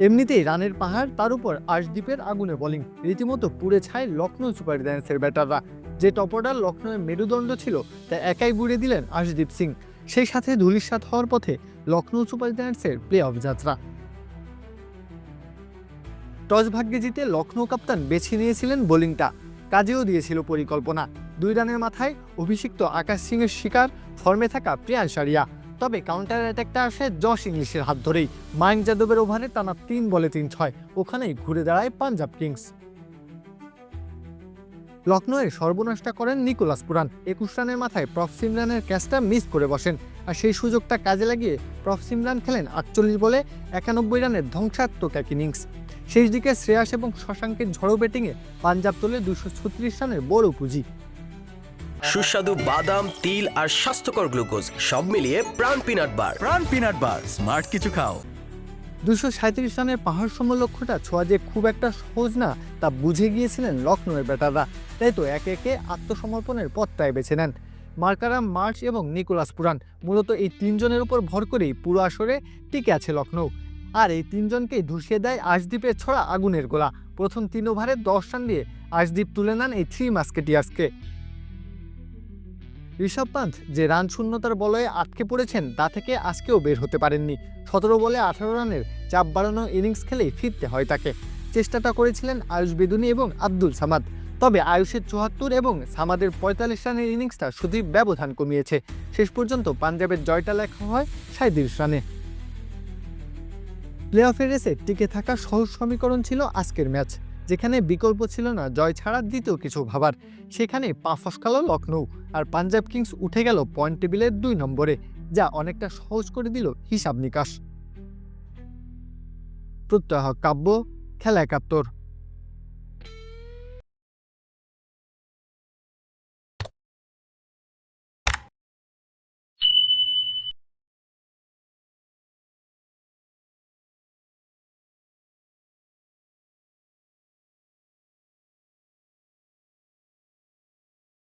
এমনিতেই রানের পাহাড়, তার উপর আশদ্বীপের আগুনে বোলিং। রীতিমতো পুড়ে ছায় লখনৌ সুপার জায়ান্টসের ব্যাটাররা। যে টপ অর্ডার লখনৌয়ের মেরুদণ্ড ছিল, তা একাই গুড়ে দিলেন আশদীপ সিং। সেই সাথে ধুলিস্বাদ হওয়ার পথে লখনৌ সুপার জায়ান্টসের প্লে অফ যাত্রা। টস ভাগ্যে জিতে লখনৌ কাপ্তান বেছে নিয়েছিলেন বোলিংটা। কাজেও দিয়েছিল পরিকল্পনা। দুই রানের মাথায় অভিষিক্ত আকাশ সিংয়ের শিকার, ফর্মে থাকা প্রিয়ান সারিয়া তবে কাউন্টার অ্যাটাকটা আসে জশ ইংলিশের হাত ধরেই। মায়ঙ্ক যাদবের ওভারে টানা তিন বলে তিন ছয়। ওখানেই ঘুরে দাঁড়ায় পাঞ্জাব কিংস। লখনৌয়ের সর্বনাশটা করেন নিকোলাস পুরান একুশ রানের মাথায় প্রফ সিমরানের ক্যাচটা মিস করে বসেন। আর সেই সুযোগটা কাজে লাগিয়ে প্রফ সিমরান খেলেন আটচল্লিশ বলে একানব্বই রানের ধ্বংসাত্মক এক ইনিংস। শেষ দিকে শ্রেয়াস এবং শশাঙ্কের ঝড়ো ব্যাটিংয়ে পাঞ্জাব তোলে দুশো ছত্রিশ রানের বড় পুঁজি। সুস্বাদু বাদাম তিল আর স্বাস্থ্যকর গ্লুকোজ সব মিলিয়ে প্রাণ পিনাট বার। প্রাণ পিনাট বার স্মার্ট কিছু খাও। দুশো সাঁত্রিশ রানের পাহাড় সম লক্ষ্যটা ছোঁয়া যে খুব একটা সহজ না তা বুঝে গিয়েছিলেন লখনৌয়ের ব্যাটাররা। তাই তো একে একে আত্মসমর্পণের পথটাই বেছে নেন। মার্কারাম মার্চ এবং নিকোলাস পুরান মূলত এই তিনজনের উপর ভর করেই পুরো আসরে টিকে আছে লখনৌ আর এই তিনজনকেই ধুসিয়ে দেয় আশদ্বীপের ছড়া আগুনের গোলা। প্রথম তিন ওভারে দশ রান দিয়ে আশদ্বীপ তুলে নেন এই থ্রি মাস্কেটিয়ার্সকে। ঋষভ পান্থ যে রান শূন্যতার বলয়ে আটকে পড়েছেন, তা থেকে আজকেও বের হতে পারেননি। সতেরো বলে আঠারো রানের চাপ বাড়ানো ইনিংস খেলেই ফিরতে হয় তাকে। চেষ্টাটা করেছিলেন আয়ুষ বেদুনি এবং আব্দুল সামাদ। তবে আয়ুষের চুয়াত্তর এবং সামাদের পঁয়তাল্লিশ রানের ইনিংসটা শুধুই ব্যবধান কমিয়েছে। শেষ পর্যন্ত পাঞ্জাবের জয়টা লেখা হয় সাঁত্রিশ রানে। প্লে অফের রেসে টিকে থাকা সহজ সমীকরণ ছিল আজকের ম্যাচ। যেখানে বিকল্প ছিল না, জয় ছাড়া দ্বিতীয় কিছু ভাবার। সেখানে পা ফসকালো লখনৌ আর পাঞ্জাব কিংস উঠে গেল পয়েন্ট টেবিলের দুই নম্বরে, যা অনেকটা সহজ করে দিল হিসাব নিকাশ। প্রত্যহ কাব্য, খেলা একাত্তর।